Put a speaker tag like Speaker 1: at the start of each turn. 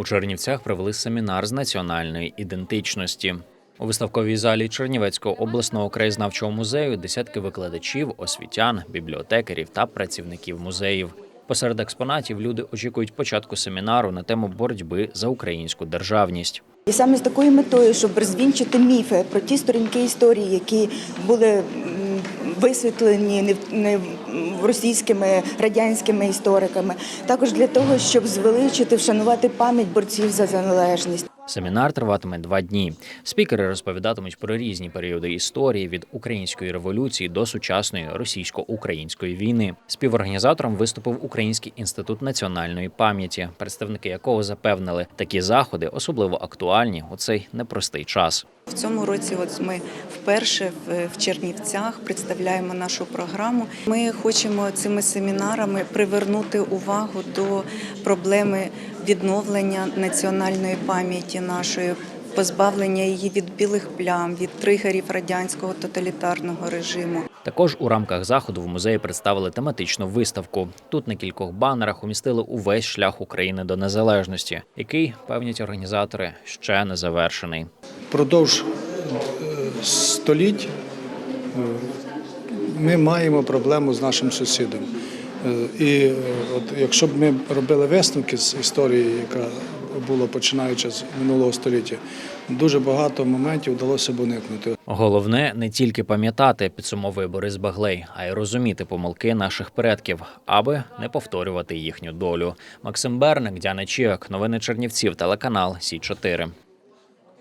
Speaker 1: У Чернівцях провели семінар з національної ідентичності. У виставковій залі Чернівецького обласного краєзнавчого музею десятки викладачів, освітян, бібліотекарів та працівників музеїв. Посеред експонатів люди очікують початку семінару на тему боротьби за українську державність.
Speaker 2: І саме з такою метою, щоб розвінчити міфи про ті сторінки історії, які були висвітлені не російськими радянськими істориками, також для того, щоб звеличити, вшанувати пам'ять борців за незалежність.
Speaker 1: Семінар триватиме два дні. Спікери розповідатимуть про різні періоди історії від української революції до сучасної російсько-української війни. Співорганізатором виступив Український інститут національної пам'яті, представники якого запевнили, такі заходи особливо актуальні у цей непростий час.
Speaker 3: В цьому році, от ми вперше в, Чернівцях представляємо нашу програму. Ми хочемо цими семінарами привернути увагу до проблеми відновлення національної пам'яті нашої. Позбавлення її від білих плям, від тригерів радянського тоталітарного режиму.
Speaker 1: Також у рамках заходу в музеї представили тематичну виставку. Тут на кількох банерах умістили увесь шлях України до незалежності, який певнять організатори ще не завершений.
Speaker 4: Продовж е, століть е, ми маємо проблему з нашим сусідом. Е, І от якщо б ми робили висновки з історії, яка була починаючи з минулого століття, дуже багато моментів вдалося б уникнути.
Speaker 1: Головне не тільки пам'ятати, підсумовує Борис Баглей, а й розуміти помилки наших предків, аби не повторювати їхню долю. Максим Берник, Діана Чіак, новини Чернівців, телеканал Сі 4